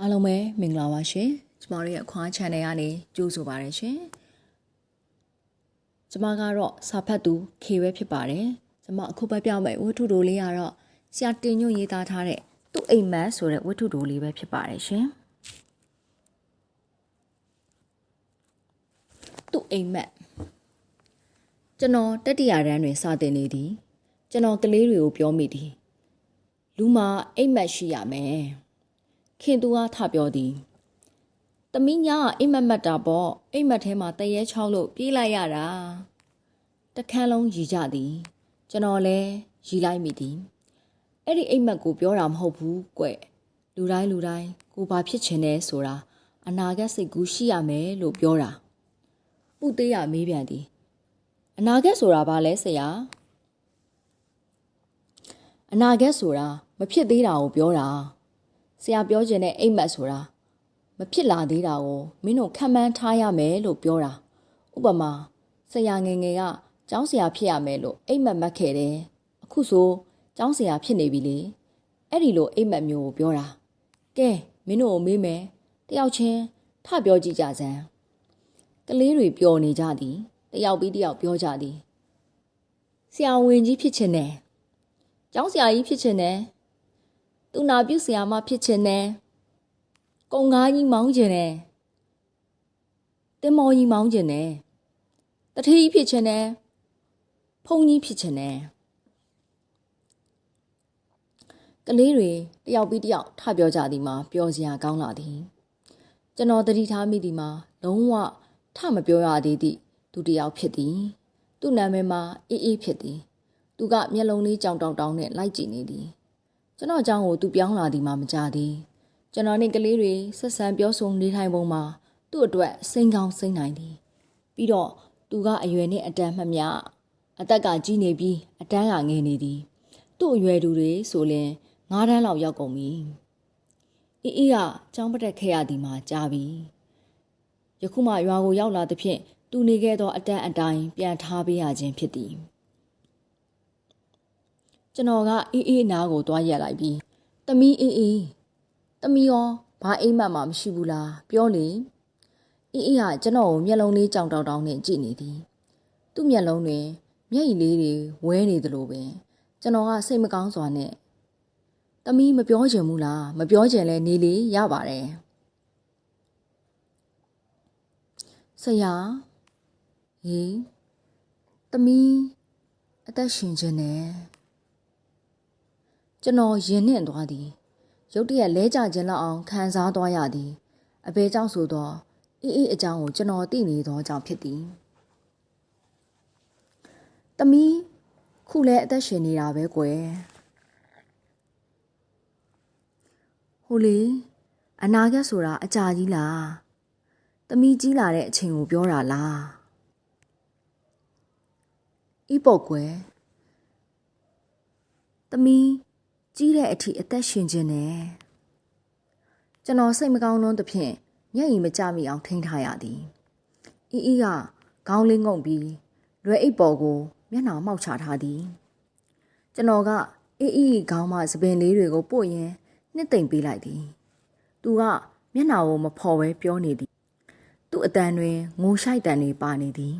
အားလုံးပဲမင်္ဂလာပါရှင်ကျမတို့ရဲ့ခွား channel ကနေကြိုးဆိုပါရရှင်ကျမကတော့စာဖတ်သူ K ပဲဖြစ်ပါတယ်ကျမအခုပဲပြောင်းမယ်ဝတ္ထုတိုလေးကတော့ဆရာတင်ညွန့်ရေးသားထားတဲ့သူ့အိမ်မက်ဆိုတဲ့ဝတ္ထုတိုလေးပဲဖြစ်ပါတယ်ရှင်သူ့အိမ်မက်ကျွန်တော်တတိယရန်တွင်စတင်နေသည် ကျွန်တော်ကလေးတွေကိုပြောမိသည်လူမှာအိမ်မက်ရှိရမယ် ခင်သူကထပြောသည်။သမီးညာကအိမ်မက်မက်တာပေါ့အိမ်မက်ထဲမှာတရေချောက်လို့ပြေးလိုက်ရတာ။တခန်းလုံးရီကြသည်။ကျွန်တော်လည်းရီလိုက်မိသည်။အဲ့ဒီအိမ်မက်ကိုပြောတာမဟုတ်ဘူးကွ။လူတိုင်းလူတိုင်းကိုဘာဖြစ်ချင်လဲဆိုတာအနာဂတ်စိတ်ကူးရှိရမယ်လို့ပြောတာ။ပုသေးရမေးပြန်သည်။အနာဂတ်ဆိုတာဘာလဲဆရာ။အနာဂတ်ဆိုတာမဖြစ်သေးတာကိုပြောတာ။ ဆရာပြောခြင်းတဲ့အိမ်မက်ဆိုတာမဖြစ်လာသေးတာကိုမင်းတို့ခံမှန်းထားရမယ်လို့ပြောတာဥပမာဆရာငယ်ငယ်ကကျောင်းဆရာဖြစ်ရမယ်လို့အိမ်မက်မှတ်ခဲ့တယ်အခုဆိုကျောင်းဆရာဖြစ်နေပြီလေအဲ့ဒီလိုအိမ်မက်မျိုးကိုပြောတာကဲမင်းတို့ကိုမေးမယ်တယောက်ချင်းထပြောကြည့်ကြစမ်းကလေးတွေပျော်နေကြသည်တယောက်ပြီးတယောက်ပြောကြသည်ဆရာဝန်ကြီးဖြစ်ချင်တယ်ကျောင်းဆရာကြီးဖြစ်ချင်တယ် သူနာပြုဆရာမဖြစ်ချင်တယ်။ကုံကားကြီးမောင်းချင်တယ်။တင်မော်ကြီးမောင်းချင်တယ်။တထီးဖြစ်ချင်တယ်။ဖုန်ကြီးဖြစ်ချင်တယ်။ကလေးတွေတယောက်ပြီးတယောက်ထပြောကြသည်မှာပျော်စရာကောင်းလာသည်။ကျွန်တော်တတိထားမိသည်မှာလုံးဝထမပြောရသေးသည့်သူတယောက်ဖြစ်သည်။သူ့နာမည်မှာအေးအေးဖြစ်သည်။သူကမျက်လုံးလေးကြောင်တောင်တောင်နဲ့လိုက်ကြည့်နေသည်။ ကျွန်တော်အကြောင်းကိုသူပြောင်းလာသည်မှမကြသေးကျွန်တော်နဲ့ကလေးတွေဆက်ဆံပြောဆိုနေထိုင်ပုံမှာသူ့အတွက်စိန်ကောင်းစိန်နိုင်သည်ပြီးတော့သူကအရွယ်နဲ့အတန်းမှမျှအသက်ကကြီးနေပြီးအတန်းကငယ်နေသည် သူ့အရွယ်သူတွေဆိုရင်ငါးတန်းလောက်ရောက်ကုန်ပြီအေးအေးကចောင်းပတက်ခဲ့ရသည်မှကြားပြီယခုမှရွာကိုရောက်လာသဖြင့်သူနေခဲ့သောအတန်းအတိုင်းပြန်ထားပေးရခြင်းဖြစ်သည် ကျွန်တော်ကအေးအေးနားကိုသွားရက်လိုက်ပြီးတမီးအေးအေးတမီးရောဘာအိမ်မက်မှမရှိဘူးလားပြောလေအေးအေးကကျွန်တော်ကိုမျက်လုံးလေးကြောင်တောင်တောင်နဲ့ကြည့်နေသည်သူ့မျက်လုံးတွင်မျက်ရည်လေးတွေဝဲနေသလိုပင်ကျွန်တော်ကစိတ်မကောင်းစွာနဲ့တမီးမပြောချင်ဘူးလားမပြောချင်လဲနေလေရပါတယ်ဆရာဟေးတမီးအသက်ရှင်ခြင်းနဲ့ ကျွန်တော်ရင်နှင့်သွားသည်ရုတ်တရက်လဲကြခြင်းလောက်အောင်ခံစားသွားရသည်အဘဲကြောင့်ဆိုတော့အေးအေးအကြောင်းကိုကျွန်တော်သိနေသောကြောင့်ဖြစ်သည်တမီးခုလဲအသက်ရှင်နေတာပဲကွယ်ဟိုလေအနာဂတ်ဆိုတာအကြာကြီးလားတမီးကြီးလာတဲ့အချိန်ကိုပြောတာလားဤပေါ့ကွယ်တမီး ကြီးတဲ့အထိအသက်ရှင်ခြင်းနဲ့ကျွန်တော်စိတ်မကောင်းလွန်းသဖြင့်မျက်ရည်မကျမိအောင်ထိန်းထားရသည်အီအီကခေါင်းလေးငုံပြီးလွယ်အိတ်ပေါ်ကိုမျက်နှာမှောက်ချထားသည်ကျွန်တော်ကအေးအေးခေါင်းမှသပင်လေးတွေကိုပို့ရင်းနှစ်သိမ့်ပေးလိုက်သည်သူကမျက်နှာကိုမဖော်ပဲပြောနေသည်သူ့အတန်တွင်ငိုရှိုက်တန်တွေပါနေသည်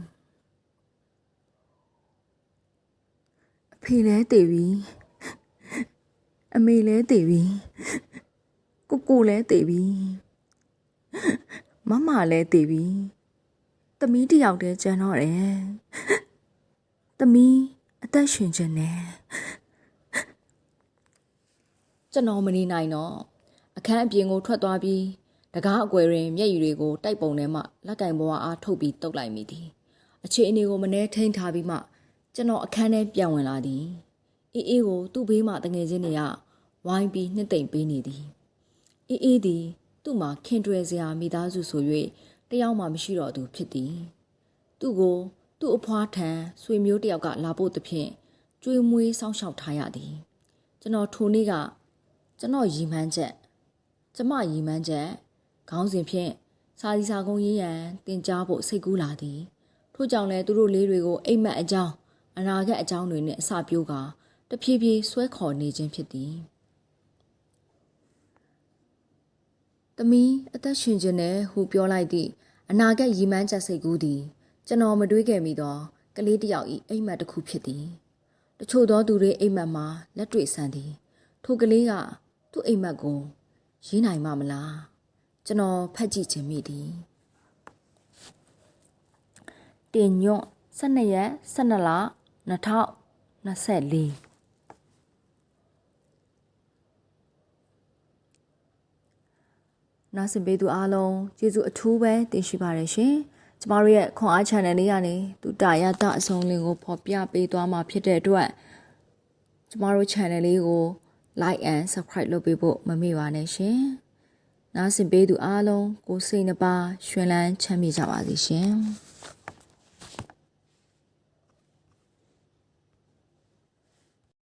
အဖေလဲတည်ပြီ အမေလဲတည်ပြီကိုကိုလဲတည်ပြီမမလဲတည်ပြီသမီးတယောက်တည်းကျန်တော့တယ်သမီးအသက်ရှင်ခြင်းနဲ့ကျွန်တော်မနေနိုင်တော့အခန်းအပြင်ကိုထွက်သွားပြီးတကားအကွယ်တွင်မျက်ရည်တွေကိုတိုက်ပုံထဲမှလက်ကင်ဘွားအားထုတ်ပြီးတုပ်လိုက်မိသည်အခြေအနေကိုမနှဲထိန်ထားပြီးမှကျွန်တော်အခန်းထဲပြန်ဝင်လာသည်အေးအေးကိုသူ့ဘေးမှတငယ်ချင်းတွေက ဝိုင်းပြီးနှစ်သိမ့်ပေးနေသည်အေးအေးသည်သူ့မှာခင်တွယ်စရာမိသားစုဆို၍တယောက်မှမရှိတော့သူဖြစ်သည်သူ့ကို သူ့အဖွားထံဆွေမျိုးတယောက်ကလာဖို့သဖြင့်ကြွေးမွေးစောင့်ရှောက်ထားရသည် ကျွန်တော်ထိုနေ့ကကျွန်တော်ရီမှန်းချက်ကျမရီမှန်းချက်ခေါင်းစဉ်ဖြင့်စာစီစာကုန်းရေးရန်တင် जा ဖို့စိတ်ကူးလာသည်ထို့ကြောင့်လည်းသူတို့လေးတွေကိုအိမ်မက်အကြောင်းအနာဂတ်အကြောင်းတွေနဲ့အစပြိုးကတဖြည်းဖြည်းဆွဲခေါ်နေခြင်းဖြစ်သည် သမီးအသက်ရှင်ခြင်းနဲ့ဟူပြောလိုက်သည့်အနာဂတ်ရည်မှန်းချက်စိတ်ကူးသည်ကျွန်တော်မတွေးခဲ့မိသောကလေးတစ်ယောက်၏အိမ်မက်တစ်ခုဖြစ်သည်တချို့သောသူတွေအိမ်မက်မှာလက်တွေ့ဆန်သည်ထိုကလေးကသူ့အိမ်မက်ကိုရေးနိုင်မှာမလားကျွန်တော်ဖတ်ကြည့်ခြင်းမိသည်တင်ညွန့်12ရက်12လ2024 နားဆင်ပေးသူအားလုံးကျေးဇူးအထူးပဲတင်ရှိပါတယ်ရှင်။ကျမတို့ရဲ့ခွန်အား channel လေးကနေသူတာရတအဆုံးလင်းကိုဖော်ပြပေးသွားမှာဖြစ်တဲ့အတွက်ကျမတို့ channel လေးကို like and subscribe လုပ်ပေးဖို့မမေ့ပါနဲ့ရှင်။နားဆင်ပေးသူအားလုံးကိုစိတ်နှပါရွှင်လန်းချမ်းမြေ့ကြပါစေရှင်။